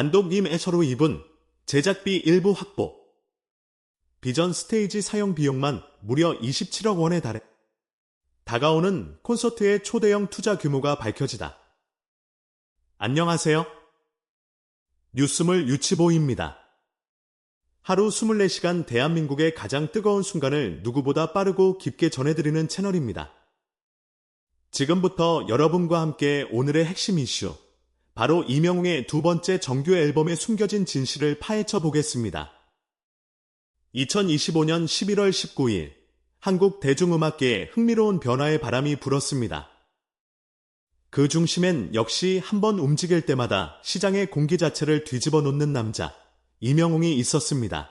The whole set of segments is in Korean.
단독 임해서로 입은 제작비 일부 확보. 비전 스테이지 사용 비용만 무려 27억 원에 달해. 다가오는 콘서트의 초대형 투자 규모가 밝혀지다. 안녕하세요. 뉴스물 유치보입니다. 하루 24시간 대한민국의 가장 뜨거운 순간을 누구보다 빠르고 깊게 전해드리는 채널입니다. 지금부터 여러분과 함께 오늘의 핵심 이슈, 바로 이명웅의 두 번째 정규 앨범에 숨겨진 진실을 파헤쳐 보겠습니다. 2025년 11월 19일, 한국 대중음악계에 흥미로운 변화의 바람이 불었습니다. 그 중심엔 역시 한 번 움직일 때마다 시장의 공기 자체를 뒤집어 놓는 남자, 이명웅이 있었습니다.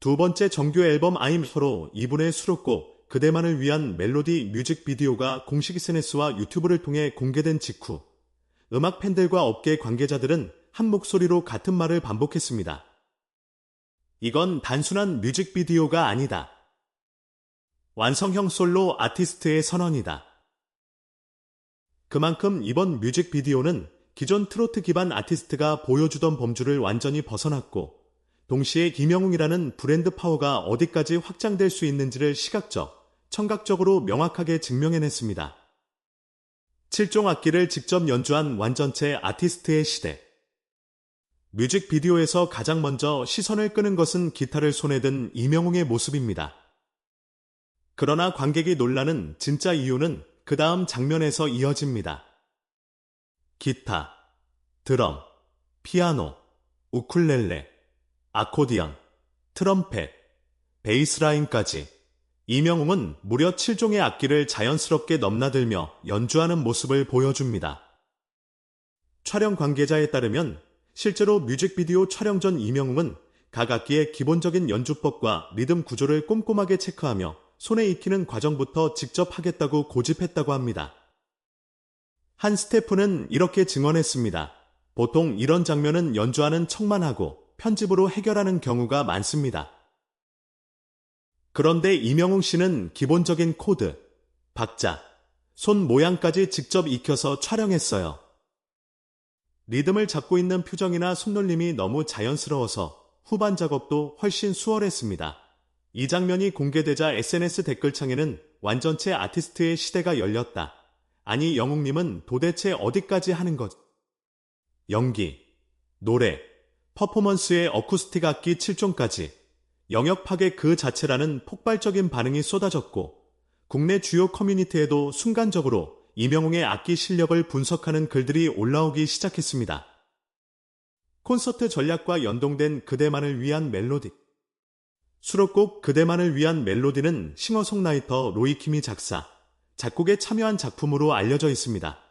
두 번째 정규 앨범 아임서로 이분의 수록곡 그대만을 위한 멜로디 뮤직비디오가 공식 SNS와 유튜브를 통해 공개된 직후 음악 팬들과 업계 관계자들은 한 목소리로 같은 말을 반복했습니다. 이건 단순한 뮤직비디오가 아니다. 완성형 솔로 아티스트의 선언이다. 그만큼 이번 뮤직비디오는 기존 트로트 기반 아티스트가 보여주던 범주를 완전히 벗어났고, 동시에 김영웅이라는 브랜드 파워가 어디까지 확장될 수 있는지를 시각적, 청각적으로 명확하게 증명해냈습니다. 7종 악기를 직접 연주한 완전체 아티스트의 시대. 뮤직비디오에서 가장 먼저 시선을 끄는 것은 기타를 손에 든 이명웅의 모습입니다. 그러나 관객이 놀라는 진짜 이유는 그 다음 장면에서 이어집니다. 기타, 드럼, 피아노, 우쿨렐레, 아코디언, 트럼펫, 베이스라인까지 이명웅은 무려 7종의 악기를 자연스럽게 넘나들며 연주하는 모습을 보여줍니다. 촬영 관계자에 따르면 실제로 뮤직비디오 촬영 전 이명웅은 각 악기의 기본적인 연주법과 리듬 구조를 꼼꼼하게 체크하며 손에 익히는 과정부터 직접 하겠다고 고집했다고 합니다. 한 스태프는 이렇게 증언했습니다. 보통 이런 장면은 연주하는 척만 하고 편집으로 해결하는 경우가 많습니다. 그런데 이명웅 씨는 기본적인 코드, 박자, 손 모양까지 직접 익혀서 촬영했어요. 리듬을 잡고 있는 표정이나 손놀림이 너무 자연스러워서 후반 작업도 훨씬 수월했습니다. 이 장면이 공개되자 SNS 댓글창에는 완전체 아티스트의 시대가 열렸다. 아니 영웅님은 도대체 어디까지 하는 것? 연기, 노래, 퍼포먼스의 어쿠스틱 악기 7종까지 영역 파괴 그 자체라는 폭발적인 반응이 쏟아졌고 국내 주요 커뮤니티에도 순간적으로 이명웅의 악기 실력을 분석하는 글들이 올라오기 시작했습니다. 콘서트 전략과 연동된 그대만을 위한 멜로디 수록곡 그대만을 위한 멜로디는 싱어송라이터 로이킴이 작사, 작곡에 참여한 작품으로 알려져 있습니다.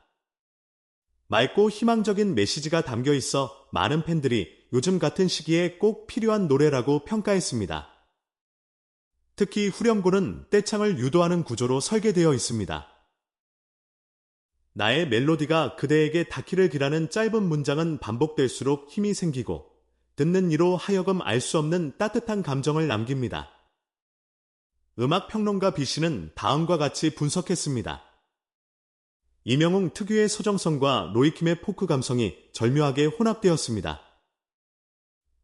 맑고 희망적인 메시지가 담겨 있어 많은 팬들이 요즘 같은 시기에 꼭 필요한 노래라고 평가했습니다. 특히 후렴구는 떼창을 유도하는 구조로 설계되어 있습니다. 나의 멜로디가 그대에게 닿기를 기라는 짧은 문장은 반복될수록 힘이 생기고 듣는 이로 하여금 알 수 없는 따뜻한 감정을 남깁니다. 음악 평론가 비씨는 다음과 같이 분석했습니다. 이명웅 특유의 서정성과 로이킴의 포크 감성이 절묘하게 혼합되었습니다.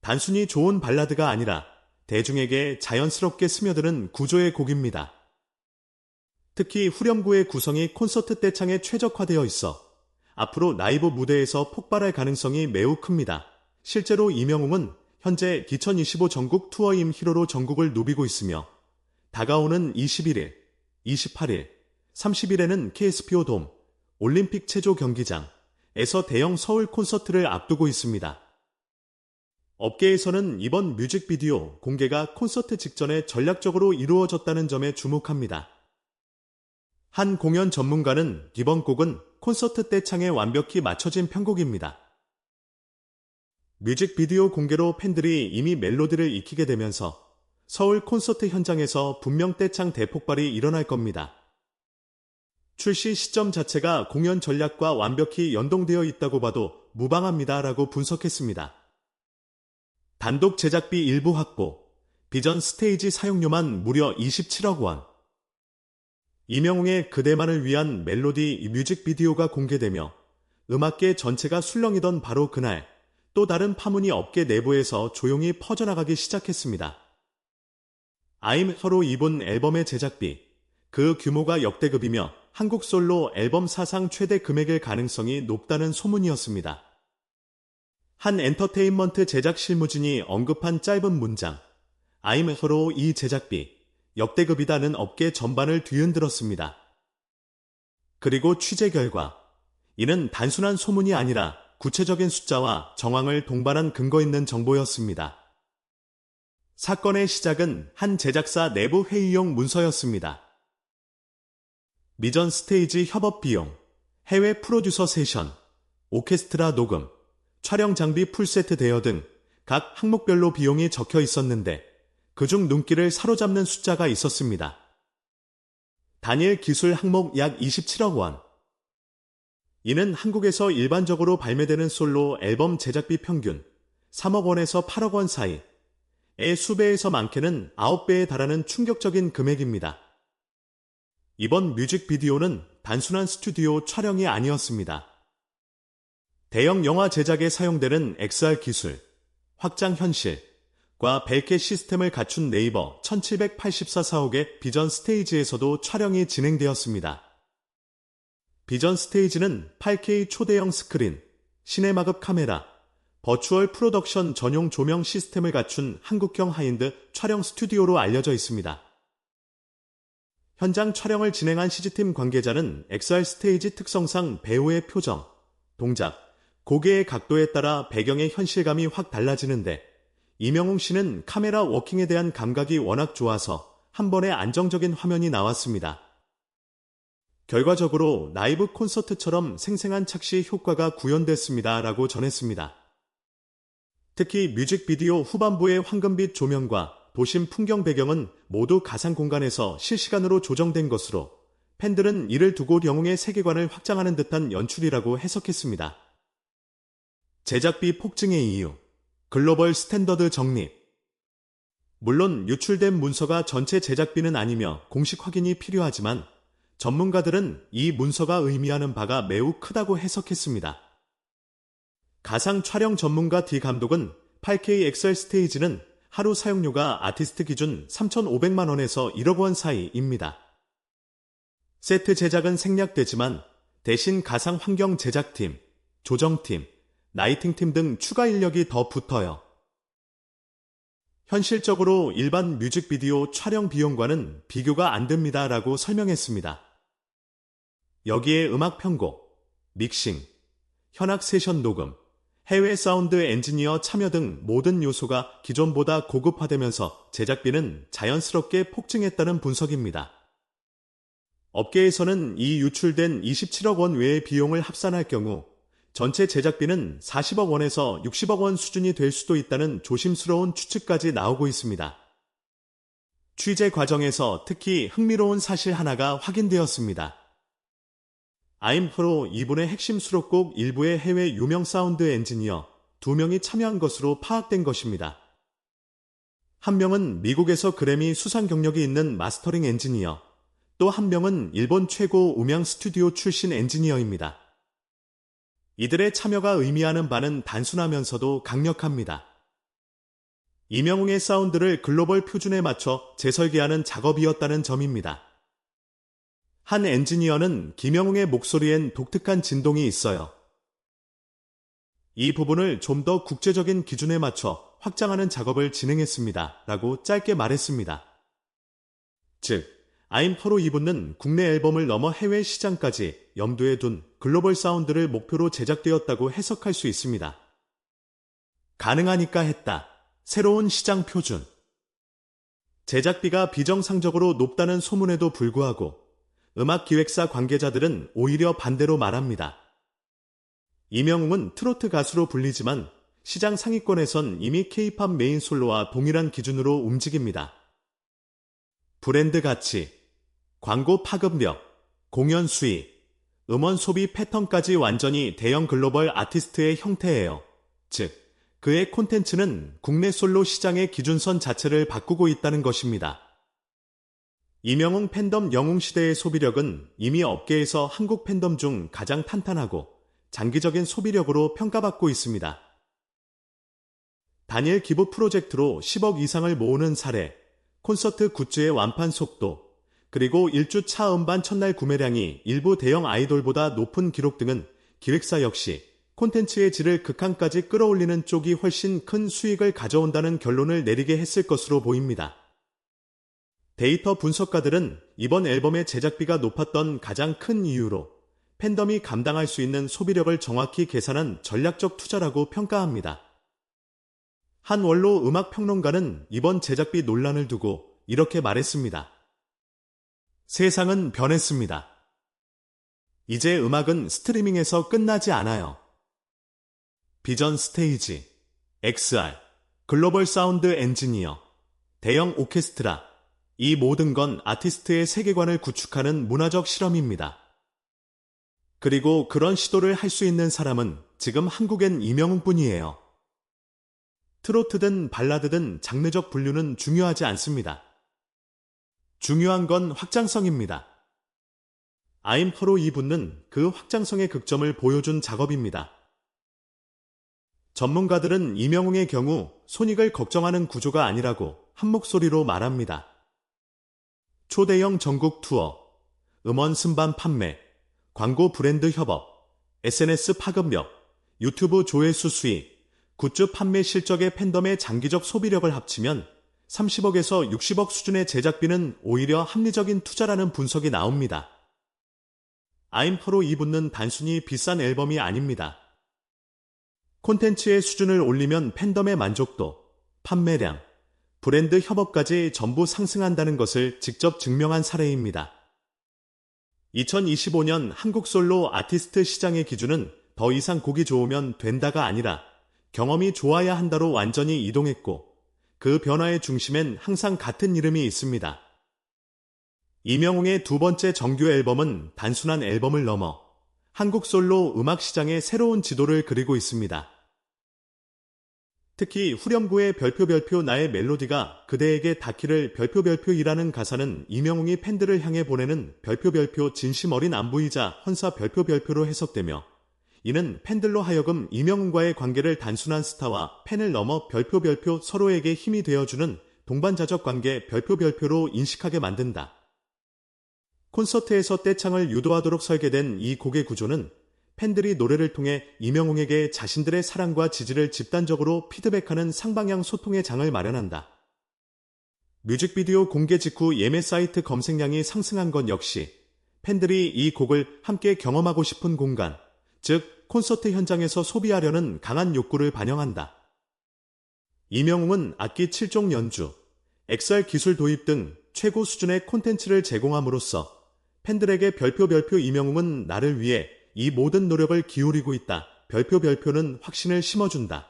단순히 좋은 발라드가 아니라 대중에게 자연스럽게 스며드는 구조의 곡입니다. 특히 후렴구의 구성이 콘서트 때창에 최적화되어 있어 앞으로 라이브 무대에서 폭발할 가능성이 매우 큽니다. 실제로 이명웅은 현재 2025 전국 투어임 히로로 전국을 누비고 있으며 다가오는 21일, 28일, 30일에는 KSPO 돔, 올림픽 체조 경기장에서 대형 서울 콘서트를 앞두고 있습니다. 업계에서는 이번 뮤직비디오 공개가 콘서트 직전에 전략적으로 이루어졌다는 점에 주목합니다. 한 공연 전문가는 이번 곡은 콘서트 때 창에 완벽히 맞춰진 편곡입니다. 뮤직비디오 공개로 팬들이 이미 멜로디를 익히게 되면서 서울 콘서트 현장에서 분명 때창 대폭발이 일어날 겁니다. 출시 시점 자체가 공연 전략과 완벽히 연동되어 있다고 봐도 무방합니다라고 분석했습니다. 단독 제작비 일부 확보, 비전 스테이지 사용료만 무려 27억 원. 이명웅의 그대만을 위한 멜로디 뮤직비디오가 공개되며 음악계 전체가 술렁이던 바로 그날 또 다른 파문이 업계 내부에서 조용히 퍼져나가기 시작했습니다. 아임 서로 이본 앨범의 제작비, 그 규모가 역대급이며 한국 솔로 앨범 사상 최대 금액일 가능성이 높다는 소문이었습니다. 한 엔터테인먼트 제작 실무진이 언급한 짧은 문장, 서로 이 제작비, 역대급이다는 업계 전반을 뒤흔들었습니다. 그리고 취재 결과, 이는 단순한 소문이 아니라 구체적인 숫자와 정황을 동반한 근거 있는 정보였습니다. 사건의 시작은 한 제작사 내부 회의용 문서였습니다. 미전 스테이지 협업 비용, 해외 프로듀서 세션, 오케스트라 녹음, 촬영 장비 풀세트 대여 등 각 항목별로 비용이 적혀 있었는데 그중 눈길을 사로잡는 숫자가 있었습니다. 단일 기술 항목 약 27억 원. 이는 한국에서 일반적으로 발매되는 솔로 앨범 제작비 평균 3억 원에서 8억 원 사이, 의 수배에서 많게는 9배에 달하는 충격적인 금액입니다. 이번 뮤직비디오는 단순한 스튜디오 촬영이 아니었습니다. 대형 영화 제작에 사용되는 XR 기술, 확장 현실과 벨켓 시스템을 갖춘 네이버 1784 사옥의 비전 스테이지에서도 촬영이 진행되었습니다. 비전 스테이지는 8K 초대형 스크린, 시네마급 카메라, 버추얼 프로덕션 전용 조명 시스템을 갖춘 한국형 하인드 촬영 스튜디오로 알려져 있습니다. 현장 촬영을 진행한 CG팀 관계자는 XR 스테이지 특성상 배우의 표정, 동작, 고개의 각도에 따라 배경의 현실감이 확 달라지는데 이명웅 씨는 카메라 워킹에 대한 감각이 워낙 좋아서 한 번에 안정적인 화면이 나왔습니다. 결과적으로 라이브 콘서트처럼 생생한 착시 효과가 구현됐습니다. 라고 전했습니다. 특히 뮤직비디오 후반부의 황금빛 조명과 도심 풍경 배경은 모두 가상 공간에서 실시간으로 조정된 것으로 팬들은 이를 두고 영웅의 세계관을 확장하는 듯한 연출이라고 해석했습니다. 제작비 폭증의 이유, 글로벌 스탠더드 정립. 물론 유출된 문서가 전체 제작비는 아니며 공식 확인이 필요하지만 전문가들은 이 문서가 의미하는 바가 매우 크다고 해석했습니다. 가상 촬영 전문가 D 감독은 8K 엑셀 스테이지는 하루 사용료가 아티스트 기준 3,500만 원에서 1억 원 사이입니다. 세트 제작은 생략되지만 대신 가상 환경 제작팀, 조정팀, 라이팅팀 등 추가 인력이 더 붙어요. 현실적으로 일반 뮤직비디오 촬영 비용과는 비교가 안 됩니다 라고 설명했습니다. 여기에 음악 편곡, 믹싱, 현악 세션 녹음, 해외 사운드 엔지니어 참여 등 모든 요소가 기존보다 고급화되면서 제작비는 자연스럽게 폭증했다는 분석입니다. 업계에서는 이 유출된 27억 원 외의 비용을 합산할 경우 전체 제작비는 40억 원에서 60억 원 수준이 될 수도 있다는 조심스러운 추측까지 나오고 있습니다. 취재 과정에서 특히 흥미로운 사실 하나가 확인되었습니다. 아임프로 2분의 핵심 수록곡 일부의 해외 유명 사운드 엔지니어 2명이 참여한 것으로 파악된 것입니다. 한 명은 미국에서 그래미 수상 경력이 있는 마스터링 엔지니어, 또 한 명은 일본 최고 음향 스튜디오 출신 엔지니어입니다. 이들의 참여가 의미하는 바는 단순하면서도 강력합니다. 이명웅의 사운드를 글로벌 표준에 맞춰 재설계하는 작업이었다는 점입니다. 한 엔지니어는 김영웅의 목소리엔 독특한 진동이 있어요. 이 부분을 좀 더 국제적인 기준에 맞춰 확장하는 작업을 진행했습니다. 라고 짧게 말했습니다. 즉, 아임퍼로 이분은 국내 앨범을 넘어 해외 시장까지 염두에 둔 글로벌 사운드를 목표로 제작되었다고 해석할 수 있습니다. 가능하니까 했다. 새로운 시장 표준. 제작비가 비정상적으로 높다는 소문에도 불구하고 음악 기획사 관계자들은 오히려 반대로 말합니다. 이명웅은 트로트 가수로 불리지만 시장 상위권에선 이미 케이팝 메인 솔로와 동일한 기준으로 움직입니다. 브랜드 가치, 광고 파급력, 공연 수익, 음원 소비 패턴까지 완전히 대형 글로벌 아티스트의 형태예요. 즉, 그의 콘텐츠는 국내 솔로 시장의 기준선 자체를 바꾸고 있다는 것입니다. 이명웅 팬덤 영웅 시대의 소비력은 이미 업계에서 한국 팬덤 중 가장 탄탄하고 장기적인 소비력으로 평가받고 있습니다. 단일 기부 프로젝트로 10억 이상을 모으는 사례, 콘서트 굿즈의 완판 속도, 그리고 1주 차 음반 첫날 구매량이 일부 대형 아이돌보다 높은 기록 등은 기획사 역시 콘텐츠의 질을 극한까지 끌어올리는 쪽이 훨씬 큰 수익을 가져온다는 결론을 내리게 했을 것으로 보입니다. 데이터 분석가들은 이번 앨범의 제작비가 높았던 가장 큰 이유로 팬덤이 감당할 수 있는 소비력을 정확히 계산한 전략적 투자라고 평가합니다. 한 원로 음악 평론가는 이번 제작비 논란을 두고 이렇게 말했습니다. 세상은 변했습니다. 이제 음악은 스트리밍에서 끝나지 않아요. 비전 스테이지, XR, 글로벌 사운드 엔지니어, 대형 오케스트라, 이 모든 건 아티스트의 세계관을 구축하는 문화적 실험입니다. 그리고 그런 시도를 할 수 있는 사람은 지금 한국엔 이명웅 뿐이에요. 트로트든 발라드든 장르적 분류는 중요하지 않습니다. 중요한 건 확장성입니다. 아임 프로 이분은 그 확장성의 극점을 보여준 작업입니다. 전문가들은 이명웅의 경우 손익을 걱정하는 구조가 아니라고 한 목소리로 말합니다. 초대형 전국 투어, 음원 순반 판매, 광고 브랜드 협업, SNS 파급력, 유튜브 조회수 수익, 굿즈 판매 실적의 팬덤의 장기적 소비력을 합치면 30억에서 60억 수준의 제작비는 오히려 합리적인 투자라는 분석이 나옵니다. 아임퍼로 이분은 단순히 비싼 앨범이 아닙니다. 콘텐츠의 수준을 올리면 팬덤의 만족도, 판매량, 브랜드 협업까지 전부 상승한다는 것을 직접 증명한 사례입니다. 2025년 한국 솔로 아티스트 시장의 기준은 더 이상 곡이 좋으면 된다가 아니라 경험이 좋아야 한다로 완전히 이동했고 그 변화의 중심엔 항상 같은 이름이 있습니다. 이명웅의 두 번째 정규 앨범은 단순한 앨범을 넘어 한국 솔로 음악 시장의 새로운 지도를 그리고 있습니다. 특히 후렴구의 별표 별표 나의 멜로디가 그대에게 닿기를 별표 별표이라는 가사는 이명웅이 팬들을 향해 보내는 별표 별표 진심 어린 안부이자 헌사 별표 별표로 해석되며 이는 팬들로 하여금 이명웅과의 관계를 단순한 스타와 팬을 넘어 별표 별표 서로에게 힘이 되어주는 동반자적 관계 별표 별표로 인식하게 만든다. 콘서트에서 떼창을 유도하도록 설계된 이 곡의 구조는 팬들이 노래를 통해 이명웅에게 자신들의 사랑과 지지를 집단적으로 피드백하는 상방향 소통의 장을 마련한다. 뮤직비디오 공개 직후 예매 사이트 검색량이 상승한 건 역시 팬들이 이 곡을 함께 경험하고 싶은 공간, 즉 콘서트 현장에서 소비하려는 강한 욕구를 반영한다. 이명웅은 악기 7종 연주, 엑셀 기술 도입 등 최고 수준의 콘텐츠를 제공함으로써 팬들에게 별표 별표 이명웅은 나를 위해 이 모든 노력을 기울이고 있다. 별표 별표는 확신을 심어준다.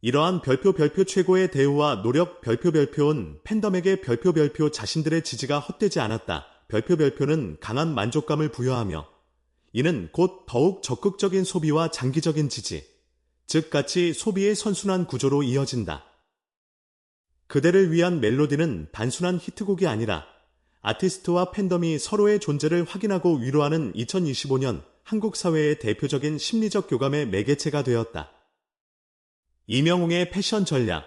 이러한 별표 별표 최고의 대우와 노력 별표 별표는 팬덤에게 별표 별표 자신들의 지지가 헛되지 않았다. 별표 별표는 강한 만족감을 부여하며 이는 곧 더욱 적극적인 소비와 장기적인 지지, 즉 같이 소비의 선순환 구조로 이어진다. 그대를 위한 멜로디는 단순한 히트곡이 아니라 아티스트와 팬덤이 서로의 존재를 확인하고 위로하는 2025년 한국 사회의 대표적인 심리적 교감의 매개체가 되었다. 이명웅의 패션 전략,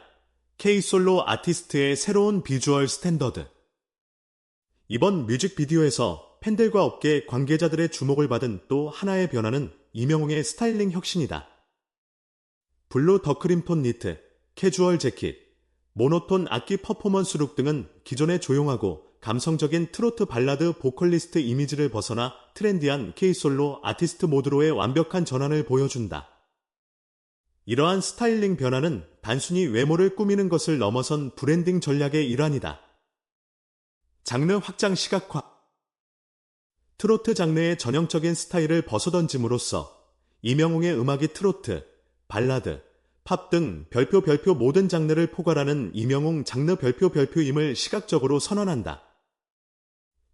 K솔로 아티스트의 새로운 비주얼 스탠더드. 이번 뮤직비디오에서 팬들과 업계 관계자들의 주목을 받은 또 하나의 변화는 이명웅의 스타일링 혁신이다. 블루 더크림톤 니트, 캐주얼 재킷, 모노톤 악기 퍼포먼스 룩 등은 기존의 조용하고 감성적인 트로트 발라드 보컬리스트 이미지를 벗어나 트렌디한 K솔로 아티스트 모드로의 완벽한 전환을 보여준다. 이러한 스타일링 변화는 단순히 외모를 꾸미는 것을 넘어선 브랜딩 전략의 일환이다. 장르 확장 시각화 트로트 장르의 전형적인 스타일을 벗어던짐으로써 이명웅의 음악이 트로트, 발라드, 팝 등 별표 별표 모든 장르를 포괄하는 이명웅 장르 별표 별표임을 시각적으로 선언한다.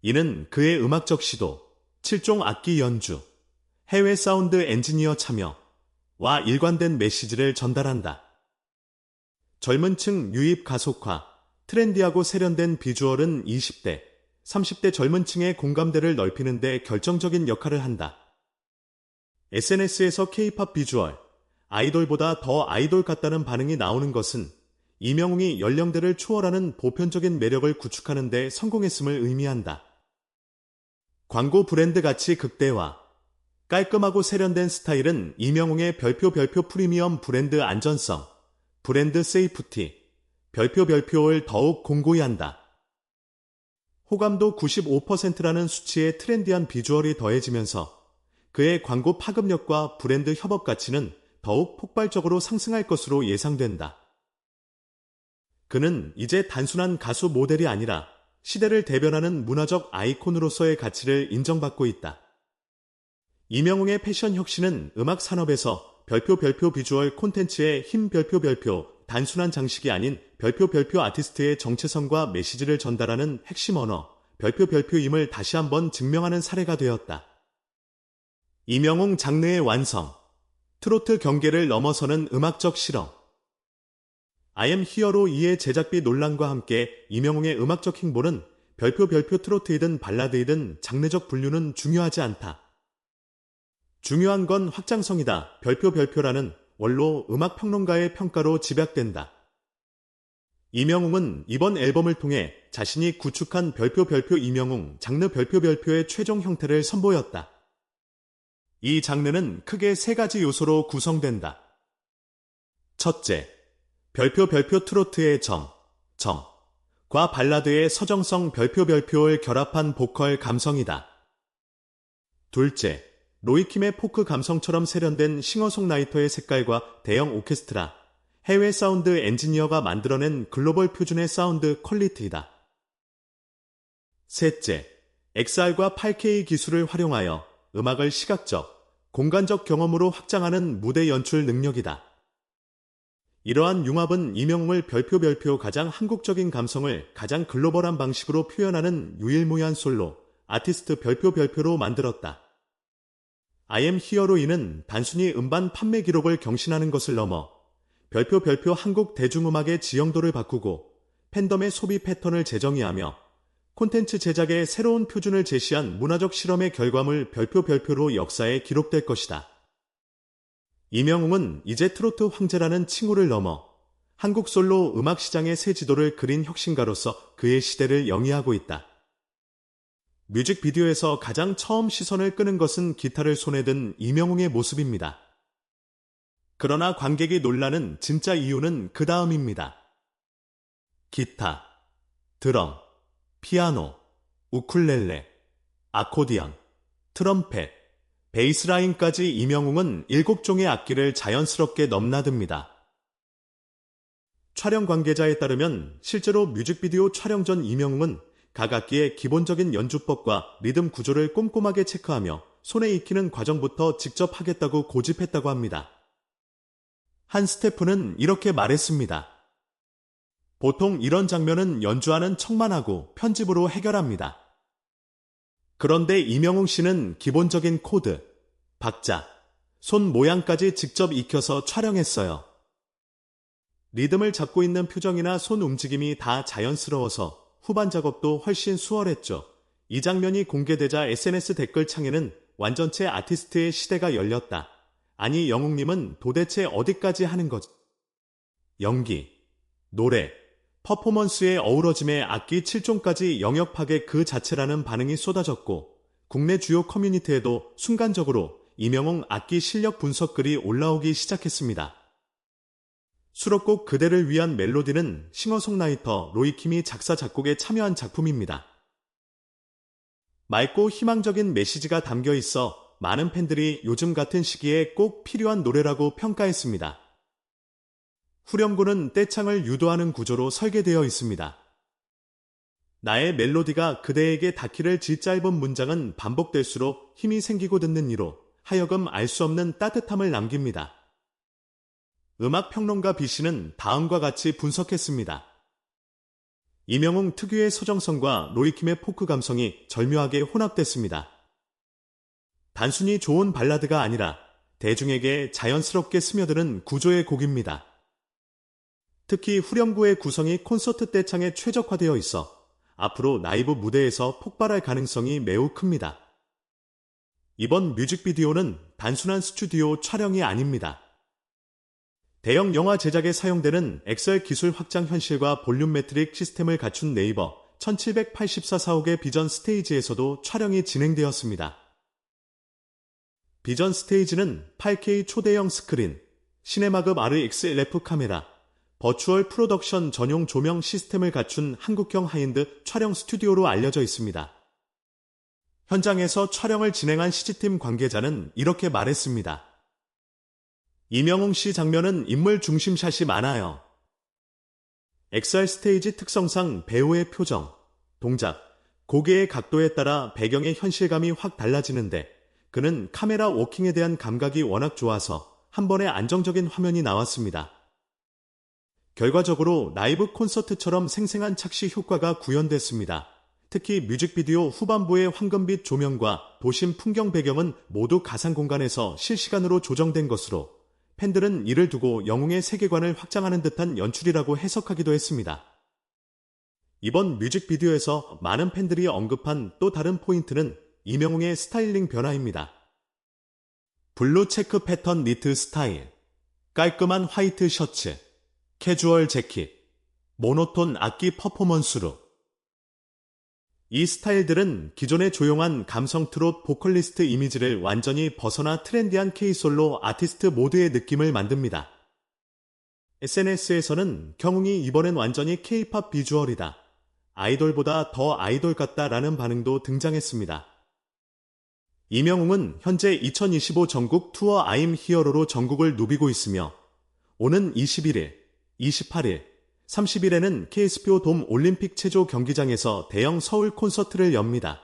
이는 그의 음악적 시도, 7종 악기 연주, 해외 사운드 엔지니어 참여와 일관된 메시지를 전달한다. 젊은 층 유입 가속화, 트렌디하고 세련된 비주얼은 20대, 30대 젊은 층의 공감대를 넓히는 데 결정적인 역할을 한다. SNS에서 K-팝 비주얼, 아이돌보다 더 아이돌 같다는 반응이 나오는 것은 이명웅이 연령대를 초월하는 보편적인 매력을 구축하는 데 성공했음을 의미한다. 광고 브랜드 가치 극대화 깔끔하고 세련된 스타일은 이명웅의 별표 별표 프리미엄 브랜드 안전성, 브랜드 세이프티, 별표 별표를 더욱 공고히 한다. 호감도 95%라는 수치의 트렌디한 비주얼이 더해지면서 그의 광고 파급력과 브랜드 협업 가치는 더욱 폭발적으로 상승할 것으로 예상된다. 그는 이제 단순한 가수 모델이 아니라 시대를 대변하는 문화적 아이콘으로서의 가치를 인정받고 있다. 이명웅의 패션 혁신은 음악 산업에서 별표 별표 비주얼 콘텐츠의 힘 별표 별표 단순한 장식이 아닌 별표 별표 아티스트의 정체성과 메시지를 전달하는 핵심 언어 별표 별표임을 다시 한번 증명하는 사례가 되었다. 이명웅 장르의 완성 트로트 경계를 넘어서는 음악적 실험 Am 히어로 2의 제작비 논란과 함께 이명웅의 음악적 행보는 별표 별표 트로트이든 발라드이든 장르적 분류는 중요하지 않다. 중요한 건 확장성이다. 별표 별표라는 원로 음악 평론가의 평가로 집약된다. 이명웅은 이번 앨범을 통해 자신이 구축한 별표 별표 이명웅 장르 별표 별표의 최종 형태를 선보였다. 이 장르는 크게 세 가지 요소로 구성된다. 첫째, 별표 별표 트로트의 점, 점, 과 발라드의 서정성 별표 별표를 결합한 보컬 감성이다. 둘째, 로이킴의 포크 감성처럼 세련된 싱어송라이터의 색깔과 대형 오케스트라, 해외 사운드 엔지니어가 만들어낸 글로벌 표준의 사운드 퀄리티이다. 셋째, XR과 8K 기술을 활용하여 음악을 시각적, 공간적 경험으로 확장하는 무대 연출 능력이다. 이러한 융합은 이명웅을 별표 별표 가장 한국적인 감성을 가장 글로벌한 방식으로 표현하는 유일무이한 솔로, 아티스트 별표 별표로 만들었다. 아이엠 히어로인은 단순히 음반 판매 기록을 경신하는 것을 넘어 별표 별표 한국 대중음악의 지형도를 바꾸고 팬덤의 소비 패턴을 재정의하며 콘텐츠 제작의 새로운 표준을 제시한 문화적 실험의 결과물 별표 별표로 역사에 기록될 것이다. 이명웅은 이제 트로트 황제라는 칭호를 넘어 한국 솔로 음악 시장의 새 지도를 그린 혁신가로서 그의 시대를 영위하고 있다. 뮤직비디오에서 가장 처음 시선을 끄는 것은 기타를 손에 든 이명웅의 모습입니다. 그러나 관객이 놀라는 진짜 이유는 그 다음입니다. 기타, 드럼, 피아노, 우쿨렐레, 아코디언, 트럼펫, 베이스라인까지 이명웅은 일곱 종의 악기를 자연스럽게 넘나듭니다. 촬영 관계자에 따르면 실제로 뮤직비디오 촬영 전 이명웅은 각 악기의 기본적인 연주법과 리듬 구조를 꼼꼼하게 체크하며 손에 익히는 과정부터 직접 하겠다고 고집했다고 합니다. 한 스태프는 이렇게 말했습니다. 보통 이런 장면은 연주하는 척만 하고 편집으로 해결합니다. 그런데 이명웅 씨는 기본적인 코드, 박자, 손 모양까지 직접 익혀서 촬영했어요. 리듬을 잡고 있는 표정이나 손 움직임이 다 자연스러워서 후반 작업도 훨씬 수월했죠. 이 장면이 공개되자 SNS 댓글 창에는 완전체 아티스트의 시대가 열렸다. 아니 영웅님은 도대체 어디까지 하는 거지? 연기, 노래, 퍼포먼스의 어우러짐에 악기 7종까지 영역 파괴 그 자체라는 반응이 쏟아졌고 국내 주요 커뮤니티에도 순간적으로 이명웅 악기 실력 분석 글이 올라오기 시작했습니다. 수록곡 그대를 위한 멜로디는 싱어송라이터 로이킴이 작사 작곡에 참여한 작품입니다. 맑고 희망적인 메시지가 담겨 있어 많은 팬들이 요즘 같은 시기에 꼭 필요한 노래라고 평가했습니다. 후렴구는 떼창을 유도하는 구조로 설계되어 있습니다. 나의 멜로디가 그대에게 닿기를 짓짧은 문장은 반복될수록 힘이 생기고 듣는 이로 하여금 알 수 없는 따뜻함을 남깁니다. 음악 평론가 B씨는 다음과 같이 분석했습니다. 이명웅 특유의 서정성과 로이킴의 포크 감성이 절묘하게 혼합됐습니다. 단순히 좋은 발라드가 아니라 대중에게 자연스럽게 스며드는 구조의 곡입니다. 특히 후렴구의 구성이 콘서트 떼창에 최적화되어 있어 앞으로 라이브 무대에서 폭발할 가능성이 매우 큽니다. 이번 뮤직비디오는 단순한 스튜디오 촬영이 아닙니다. 대형 영화 제작에 사용되는 엑셀 기술 확장 현실과 볼륨 매트릭 시스템을 갖춘 네이버 1784 사옥의 비전 스테이지에서도 촬영이 진행되었습니다. 비전 스테이지는 8K 초대형 스크린, 시네마급 RXLF 카메라, 버추얼 프로덕션 전용 조명 시스템을 갖춘 한국형 하인드 촬영 스튜디오로 알려져 있습니다. 현장에서 촬영을 진행한 CG팀 관계자는 이렇게 말했습니다. 이명웅 씨 장면은 인물 중심샷이 많아요. XR 스테이지 특성상 배우의 표정, 동작, 고개의 각도에 따라 배경의 현실감이 확 달라지는데 그는 카메라 워킹에 대한 감각이 워낙 좋아서 한 번에 안정적인 화면이 나왔습니다. 결과적으로 라이브 콘서트처럼 생생한 착시 효과가 구현됐습니다. 특히 뮤직비디오 후반부의 황금빛 조명과 도심 풍경 배경은 모두 가상 공간에서 실시간으로 조정된 것으로 팬들은 이를 두고 영웅의 세계관을 확장하는 듯한 연출이라고 해석하기도 했습니다. 이번 뮤직비디오에서 많은 팬들이 언급한 또 다른 포인트는 이명웅의 스타일링 변화입니다. 블루 체크 패턴 니트 스타일, 깔끔한 화이트 셔츠, 캐주얼 재킷, 모노톤 악기 퍼포먼스로 이 스타일들은 기존의 조용한 감성 트롯 보컬리스트 이미지를 완전히 벗어나 트렌디한 K-솔로 아티스트 모드의 느낌을 만듭니다. SNS에서는 경웅이 이번엔 완전히 K-팝 비주얼이다. 아이돌보다 더 아이돌 같다라는 반응도 등장했습니다. 이명웅은 현재 2025 전국 투어 아임 히어로로 전국을 누비고 있으며 오는 21일, 28일, 30일에는 KSPO 돔 올림픽 체조 경기장에서 대형 서울 콘서트를 엽니다.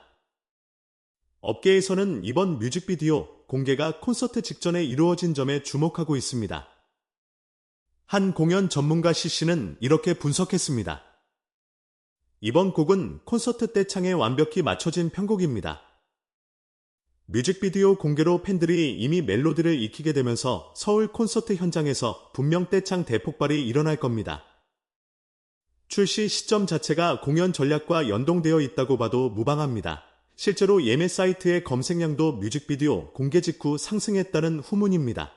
업계에서는 이번 뮤직비디오 공개가 콘서트 직전에 이루어진 점에 주목하고 있습니다. 한 공연 전문가 CC는 이렇게 분석했습니다. 이번 곡은 콘서트 때 창에 완벽히 맞춰진 편곡입니다. 뮤직비디오 공개로 팬들이 이미 멜로디를 익히게 되면서 서울 콘서트 현장에서 분명 떼창 대폭발이 일어날 겁니다. 출시 시점 자체가 공연 전략과 연동되어 있다고 봐도 무방합니다. 실제로 예매 사이트의 검색량도 뮤직비디오 공개 직후 상승했다는 후문입니다.